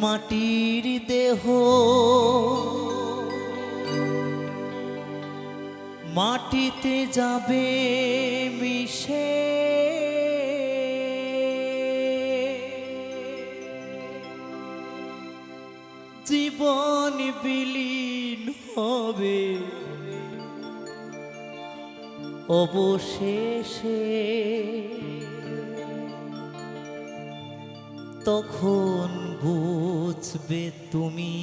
মাটির দেহ। মাটিতে যাবে মিশে। জীবন বিলীন হবে। অবশেষে তখন বুঝবে তুমি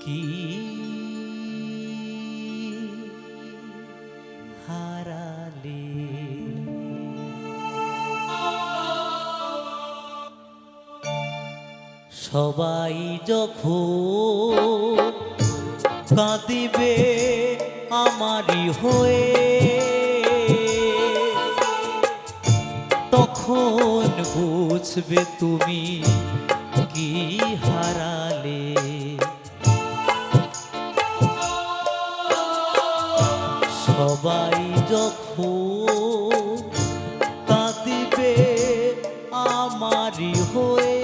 কি? হারালে। সবাই যখন কাঁদিবে আমারই হয়ে তখন বুঝবে তুমি কি হারালে? সবাই যখন কাঁদিবে আমারই হয়ে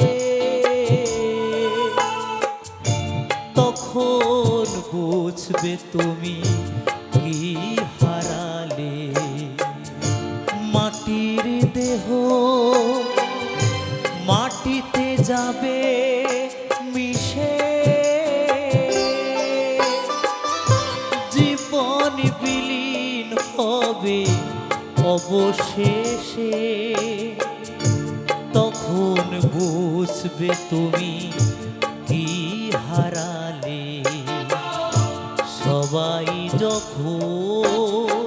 তখন বুঝবে তুমি মাটির দেহ। মাটিতে যাবে মিশে। জীবন বিলীন হবে অবশেষে। তখন বুঝবে তুমি কি হারালে। সবাই যখন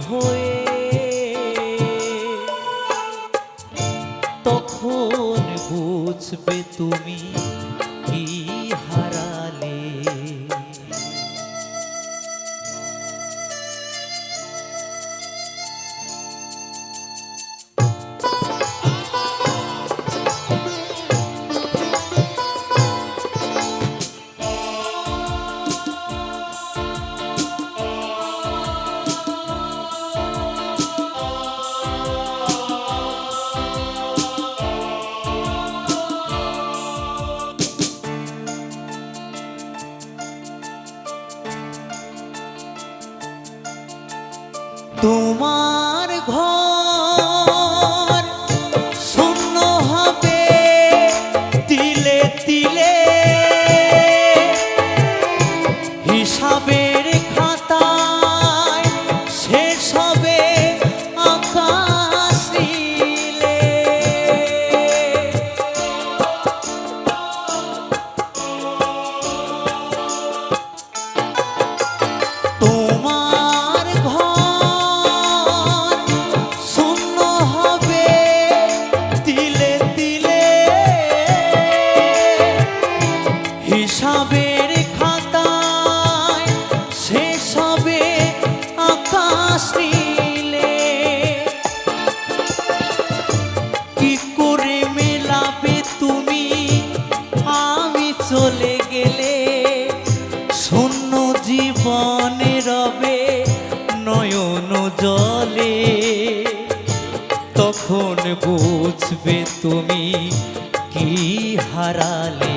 হয়ে তখন বুঝবে তুমি কি চলে গেলে শূন্য জীবনে রবে নয়ন জলে। তখন বুঝবে তুমি কি হারালে।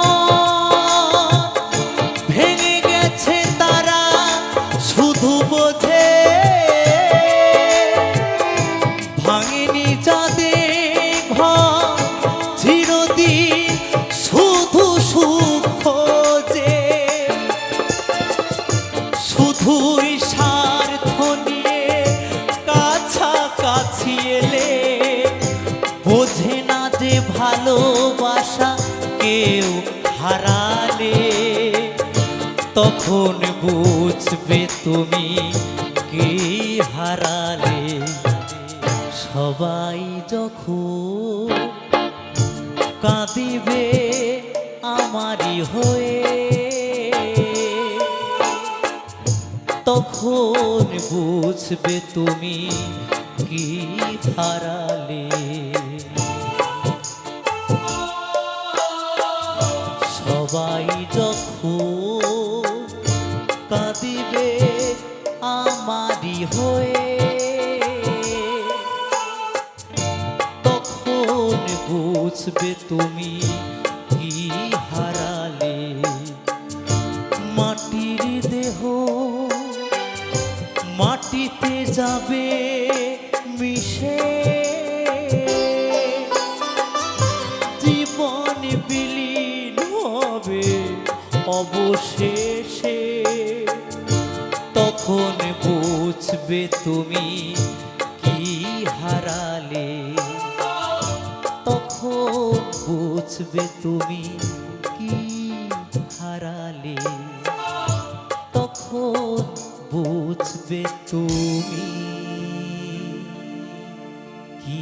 যাদে ঘর শুধু সুখ খোঁজে। শুধুই স্বার্থ কাছাকাছি এলে বোঝে না যে ভালোবাসা কেউ হারালে। তখন বুঝবে তুমি সবাই যখন কাঁদিবে আমারই হয়ে, তখন বুঝবে তুমি কি হারালে। সবাই যখন কাঁদিবে আমারই হয়ে বুঝবে তুমি কি হারালে? মাটির দেহ মাটিতে যাবে মিশে। জীবন বিলীন হবে অবশেষে। তখন বুঝবে তুমি বুঝবে তুমি কি হারালে তখন বুঝবে তুমি কি